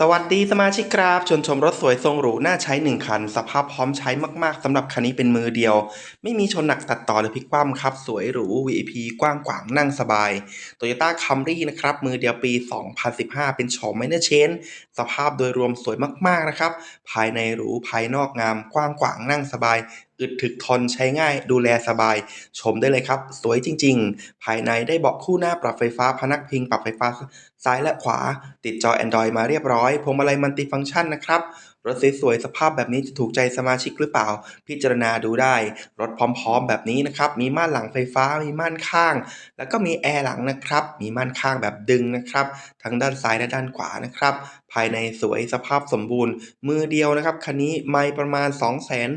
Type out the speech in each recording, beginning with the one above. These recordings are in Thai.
สวัสดีสมาชิกครับชวนชมรถสวยทรงหรูน่าใช้ 1 คัน สภาพพร้อมใช้มากๆสำหรับคันนี้เป็นมือเดียว ไม่มีชนหนักตัดต่อหรือพลิกคว่ำครับ สวยหรู VIP กว้างขวางนั่งสบาย Toyota Camry นะครับ มือเดียวปี 2015 เป็นโฉมไม่เนอร์เชนสภาพโดยรวมสวยมากๆนะครับ ภายในหรูภายนอกงามกว้างขวางนั่งสบาย อึดถึกทนใช้ง่ายดูแลสบาย ชมได้เลยครับ สวยจริง ๆ ภายในได้เบาะคู่หน้าปรับไฟฟ้าพนักพิงปรับไฟฟ้าซ้ายและขวา ติดจอ Android มาเรียบร้อยพวงมาลัยมัลติฟังก์ชันนะครับ รถสวยๆสภาพแบบนี้จะถูกใจสมาชิกหรือเปล่า พิจารณาดูได้ รถพร้อมๆ แบบนี้นะครับ มีม่านหลังไฟฟ้า มีม่านข้าง แล้วก็มีแอร์หลังนะครับ มีม่านข้างแบบดึงนะครับ ทั้งด้านซ้ายและด้านขวานะครับ ภายในสวยสภาพสมบูรณ์ มือเดียวนะครับ คันนี้ไม่ประมาณ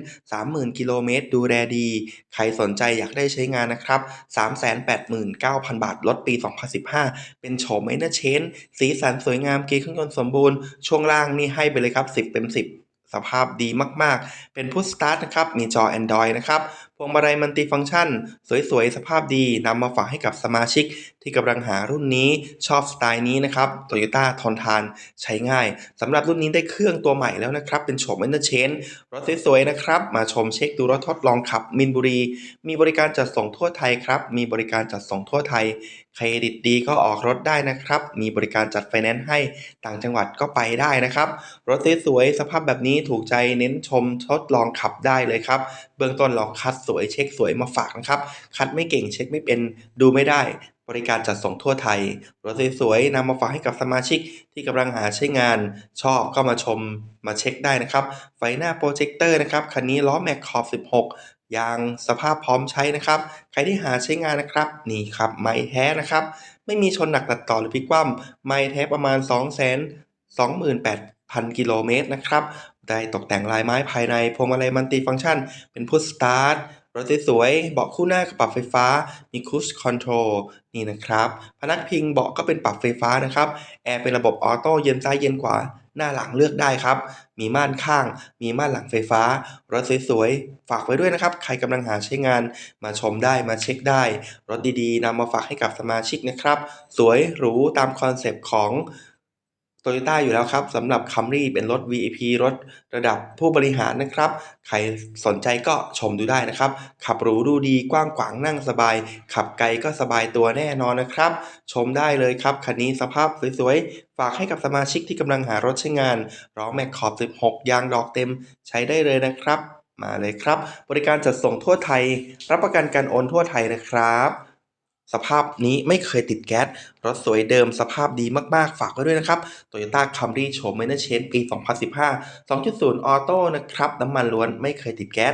230,000กิโลเมตรดูแลดี ใครสนใจอยากได้ใช้งานนะครับ 389,000 บาทรถปี 2015 เป็นโฉมไมเนอร์เชน สีสันสวยงามเกียร์เครื่องยนต์สมบูรณ์ ช่วงล่างนี่ให้ไปเลยครับ 10 เต็ม สภาพดีมาก ๆ เป็นพุทสตาร์ทนะครับ มีจอ Android นะครับ พวงมาลัยมัลติฟังก์ชัน สวยๆ สภาพดีนำมาฝากให้กับสมาชิก ที่กำลังหารุ่นนี้ชอบสไตล์นี้นะครับ Toyota ทนทานใช้ง่ายสำหรับรุ่นนี้ได้เครื่องตัวใหม่แล้วนะครับ เป็นโฉม i n น e r c h a n g e รถสวยๆ นะครับ มาชมเช็คดูรถทดลองขับมินบุรี มีบริการจัดส่งทั่วไทยครับ มีบริการจัดส่งทั่วไทยเครดิตดีก็ออกรถได้นะครับ มีบริการจัดไฟแนนซ์ให้ต่างจังหวัดก็ไปได้นะครับ รถสวยๆสภาพแบบนี้ถูกใจเน้นชมทดลองขับได้เลยครับเบื้องต้นลองคัดสวยเช็คสวยมาฝากนะครับ คัดไม่เก่งเช็คไม่เป็นดูไม่ได้ บริการจัดส่งทั่วไทยรถสวยๆนำมาฝากให้กับสมาชิกที่กำลังหาใช้งาน ชอบก็มาชมมาเช็คได้นะครับ ไฟหน้าโปรเจคเตอร์นะครับคันนี้ล้อแม็กขอบ 16 ยางสภาพพร้อมใช้นะครับ ใครที่หาใช้งานนะครับ นี่ครับไม้แท้นะครับ ไม่มีชนหนักตัดต่อหรือพลิกคว่ำไม้แท้ประมาณ2 2 8 0 0 0กิโลเมตรนะครับ ได้ตกแต่งลายไม้ภายในพวงมาลัยมัลติฟังก์ชัน เป็นพุทสตาร์ทรถสวยๆเบาะคู่หน้ากับปรับไฟฟ้า มีคูชคอนโทรลนี่นะครับ พนักพิงเบาะก็เป็นปรับไฟฟ้านะครับ แอร์เป็นระบบออโต้เย็นซ้ายเย็นขวา หน้าหลังเลือกได้ครับ มีม่านข้าง มีม่านหลังไฟฟ้า รถสวยๆ ฝากไว้ด้วยนะครับ ใครกำลังหาใช้งาน มาชมได้ มาเช็คได้ รถดีๆนำมาฝากให้กับสมาชิกนะครับ สวยหรูตามคอนเซปต์ของ โตโยต้าอยู่แล้วครับสำหรับ Camry เป็นรถ VIP รถระดับผู้บริหารนะครับ ใครสนใจก็ชมดูได้นะครับ ขับหรูดูดีกว้างขวางนั่งสบาย ขับไกลก็สบายตัวแน่นอนนะครับ ชมได้เลยครับ คันนี้สภาพสวยๆ ฝากให้กับสมาชิกที่กำลังหารถใช้งานล้อแม็กขอบ 16 ยางดอกเต็มใช้ได้เลยนะครับ มาเลยครับ บริการจัดส่งทั่วไทย รับประกันการโอนทั่วไทยนะครับ สภาพนี้ไม่เคยติดแก๊ส รถสวยเดิมสภาพดีมากๆ ฝากไว้ด้วยนะครับ Toyota Camry โฉม m i n o r Change ปี 2015 2.0 ออโต้นะครับ น้ำมันล้วนไม่เคยติดแก๊ส